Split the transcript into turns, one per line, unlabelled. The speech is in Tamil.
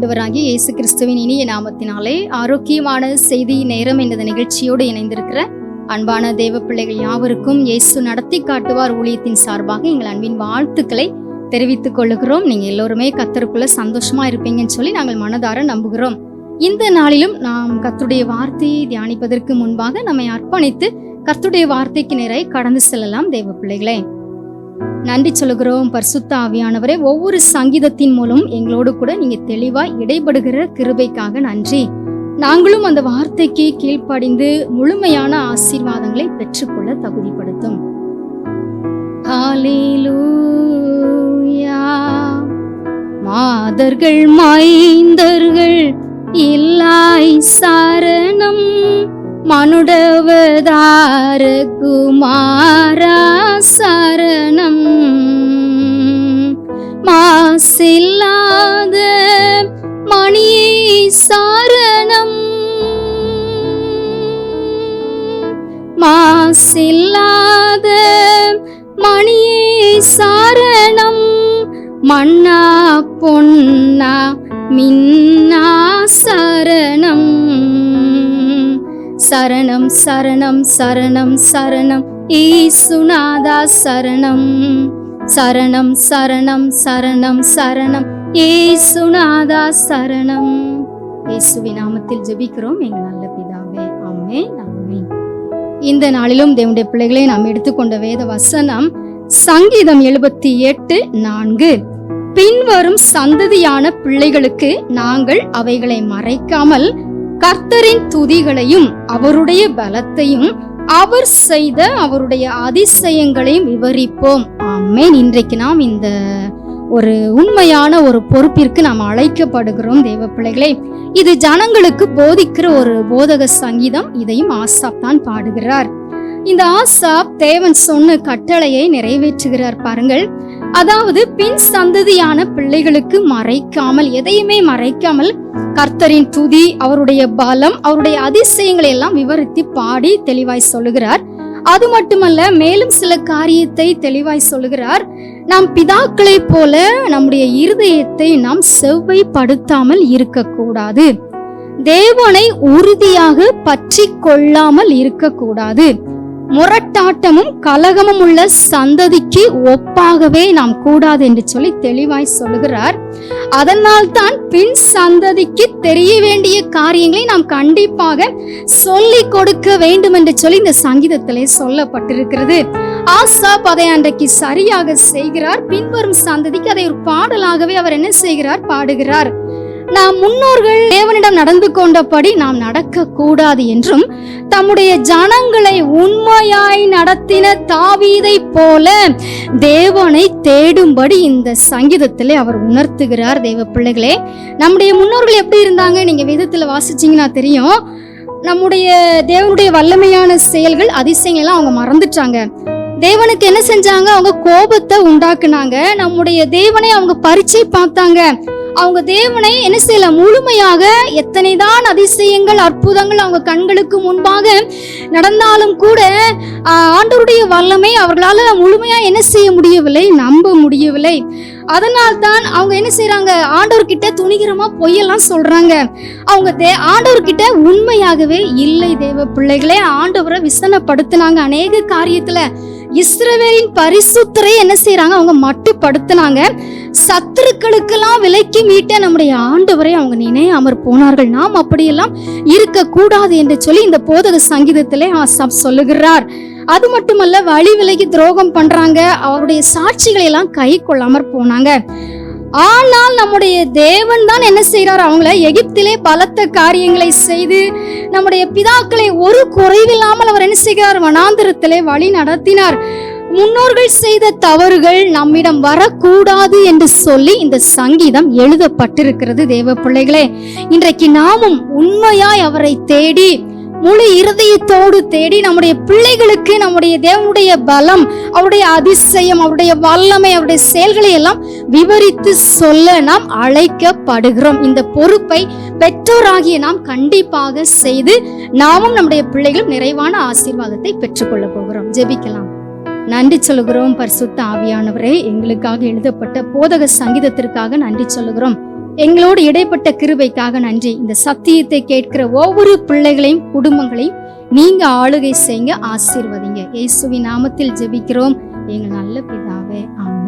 ஆண்டவராகிய இயேசு கிறிஸ்துவின் இனிய நாமத்தினாலே ஆரோக்கியமான செய்தி நேரம் என்ற நிகழ்ச்சியோடு இணைந்திருக்கிற அன்பான தேவ பிள்ளைகள் யாவருக்கும் இயேசு நடத்தி காட்டுவார் ஊழியத்தின் சார்பாக எங்கள் அன்பின் வாழ்த்துக்களை தெரிவித்துக் கொள்ளுகிறோம். நீங்க எல்லோருமே கத்தருக்குள்ள சந்தோஷமா இருப்பீங்கன்னு சொல்லி நாங்கள் மனதார நம்புகிறோம். இந்த நாளிலும் நாம் கத்துடைய வார்த்தையை தியானிப்பதற்கு முன்பாக நம்மை அர்ப்பணித்து கர்த்துடைய வார்த்தைக்கு நேராய் கடந்து செல்லலாம் தேவ பிள்ளைகளே. நன்றி சொல்லுகிறோம். பரிசுத்த ஆவியானவரே ஒவ்வொரு சங்கீதத்தின் மூலம் எங்களோடு கூட நீங்க தெளிவா இடைபடுகிற கிருபைக்காக நன்றி. நாங்களும் அந்த வார்த்தைக்கு கீழ்ப்படிந்து முழுமையான ஆசீர்வாதங்களை பெற்றுக்கொள்ள தகுதிப்படுத்தும். மாதர்கள் மைந்தர்கள் இல்லாய் சரணம். மனுடவதார குமாரா சரணம். மாசில்லாத மணியை சாரணம். மாசில்லாத மணியை சாரணம். மன்னா பொன்னா மின்னா சரணம். சரணம் சரணம் சரணம் சரணம். ஈசுநாதா சரணம். சரணம் சரணம் சரணம் சரணம். ஏசுநாதா சரணம். இயேசுவின் நாமத்தில் ஜெபிக்கிறோம். எங்கள் நல்ல பிதாவே அம்மே அம்மே இந்த நாளிலும் தேவனுடைய பிள்ளைகளை நாம் எடுத்துக்கொண்ட வேத வசனம் சங்கீதம் எழுபத்தி எட்டு நான்கு. பின்வரும் சந்ததியான பிள்ளைகளுக்கு நாங்கள் அவைகளை மறைக்காமல் கர்த்தரின் துதிகளையும் அவருடைய பலத்தையும் அவர் செய்த அவருடைய அதிசயங்களையும் விவரிப்போம். ஆமேன். இன்றைக்கு நாம் இந்த ஒரு உண்மையான ஒரு பொறுப்பிற்கு நாம் அழைக்கப்படுகிறோம் தேவ பிள்ளைகளே. இது ஜனங்களுக்கு போதிக்கிற ஒரு போதக சங்கீதம். இதையும் ஆசாப் தான் பாடுகிறார். இந்த ஆசாப் தேவன் சொன்ன கட்டளையை நிறைவேற்றுகிறார் பாருங்கள். அதாவது பின் சந்ததியான பிள்ளைகளுக்கு மறைக்காமல் எதையுமே மறைக்காமல் கர்த்தரின் துதி அவருடைய பலம் அவருடைய அதிசயங்களை எல்லாம் விவரித்து பாடி தெளிவாய் சொல்லுகிறார். அது மட்டுமல்ல மேலும் சில காரியத்தை தெளிவாய் சொல்லுகிறார். நாம் பிதாக்களைப் போல நம்முடைய இருதயத்தை நாம் செவ்வைப்படுத்தாமல் இருக்கக்கூடாது. தேவனை உறுதியாக பற்றி கொள்ளாமல் இருக்கக்கூடாது. முரட்டாட்டமும் கலகமும் உள்ள சந்ததிக்கு ஒப்பாகவே நாம் கூடாது என்று சொல்லி தெளிவாய் சொல்கிறார் அதனால் தான் பின் சந்ததிக்கு தெரிய வேண்டிய காரியங்களை நாம் கண்டிப்பாக சொல்லிக் கொடுக்க வேண்டும் என்று சொல்லி இந்த சங்கீதத்திலே சொல்லப்பட்டிருக்கிறது. ஆசாப் அதை அன்றைக்கு சரியாக செய்கிறார். பின்வரும் சந்ததிக்கு அதை ஒரு பாடலாகவே அவர் என்ன செய்கிறார்? பாடுகிறார். நாம் முன்னோர்கள் தேவனிடம் நடந்து கொண்டபடி நாம் நடக்க கூடாது என்றும் தம்முடைய ஜனங்களை உண்மையாய் நடத்தின தாவீதை போல தேவனை தேடும்படி இந்த சங்கீதத்திலே அவர் உணர்த்துகிறார். தேவ பிள்ளைகளே நம்முடைய முன்னோர்கள் எப்படி இருந்தாங்க? நீங்க விதத்துல வாசிச்சீங்கன்னா தெரியும். நம்முடைய தேவனுடைய வல்லமையான செயல்கள் அதிசயங்கள் எல்லாம் அவங்க மறந்துட்டாங்க. தேவனுக்கு என்ன செஞ்சாங்க? அவங்க கோபத்தை உண்டாக்குனாங்க. நம்முடைய தேவனை அவங்க பரிச்சை பார்த்தாங்க. அவங்க தேவனை என்ன செய்யல? முழுமையாக எத்தனைதான் அதிசயங்கள் அற்புதங்கள் அவங்க கண்களுக்கு முன்பாக நடந்தாலும் கூட ஆண்டோருடைய ஆண்டவருடைய வல்லமை அவர்களால் முழுமையாக என்ன செய்ய முடியவில்லை நம்ப முடியவில்லை. அதனால் தான் அவங்க என்ன செய்யறாங்க ஆண்டவர்கிட்ட துணிகரமா பொய்யெல்லாம் சொல்றாங்க. அவங்க தே ஆண்டவர்கிட்ட உண்மையாகவே இல்லை தேவ பிள்ளைகளே ஆண்டவரை விசனப்படுத்தினாங்க அநேக காரியத்துல. இஸ்ரவேலின் பரிசுத்தரை என்ன செய்யறாங்க அவங்க மட்டுப்படுத்தினாங்க. சத்துருக்களுக்கெல்லாம் விலைக்கு மீட்ட நம்முடைய ஆண்டவரை அவங்க நினையாமற் போனார்கள். நாம் அப்படியெல்லாம் இருக்கக்கூடாது என்று சொல்லி இந்த போதக சங்கீதத்திலே ஆசாப் சொல்லுகிறார். அது மட்டுமல்ல வழி விலகி துரோகம் பண்றாங்க. அவருடைய சாட்சிகளை எல்லாம் கை கொள்ளாமற் போனாங்க. ஆனால் நம்முடைய தேவன் தான் என்ன செய்கிறார் அவங்கள எகிப்திலே பலத்த காரியங்களை செய்து நம்முடைய பிதாக்களை ஒரு குறைவில்லாமல் அவர் என்ன செய்கிறார்? வனாந்திரத்திலே வழி நடத்தினார். முன்னோர்கள் செய்த தவறுகள் நம்மிடம் வரக்கூடாது என்று சொல்லி இந்த சங்கீதம் எழுதப்பட்டிருக்கிறது தேவ பிள்ளைகளே. இன்றைக்கு நாமும் உண்மையாய் அவரை தேடி முழு இருதயத்தோடு தேடி நம்முடைய பிள்ளைகளுக்கு நம்முடைய தேவனுடைய பலம் அவருடைய அதிசயம் அவருடைய வல்லமை அவருடைய செயல்களை எல்லாம் விவரித்து சொல்ல நாம் அழைக்கப்படுகிறோம். இந்த பொறுப்பை பெற்றோராகிய நாம் கண்டிப்பாக செய்து நாமும் நம்முடைய பிள்ளைகளும் நிறைவான ஆசீர்வாதத்தை பெற்றுக்கொள்ள போகிறோம். ஜெபிக்கலாம். நன்றி சொல்லுகிறோம் பரிசுத்த ஆவியானவரே. எங்களுக்காக எழுதப்பட்ட போதக சங்கீதத்திற்காக நன்றி சொல்லுகிறோம். எங்களோடு இடைப்பட்ட கிருபைக்காக நன்றி. இந்த சத்தியத்தை கேட்கிற ஒவ்வொரு பிள்ளைகளையும் குடும்பங்களையும் நீங்க ஆளுகை செய்யுங்க ஆசீர்வதிங்க. இயேசுவின் நாமத்தில் ஜெபிக்கிறோம். எங்கள் நல்ல பிதாவே ஆமாம்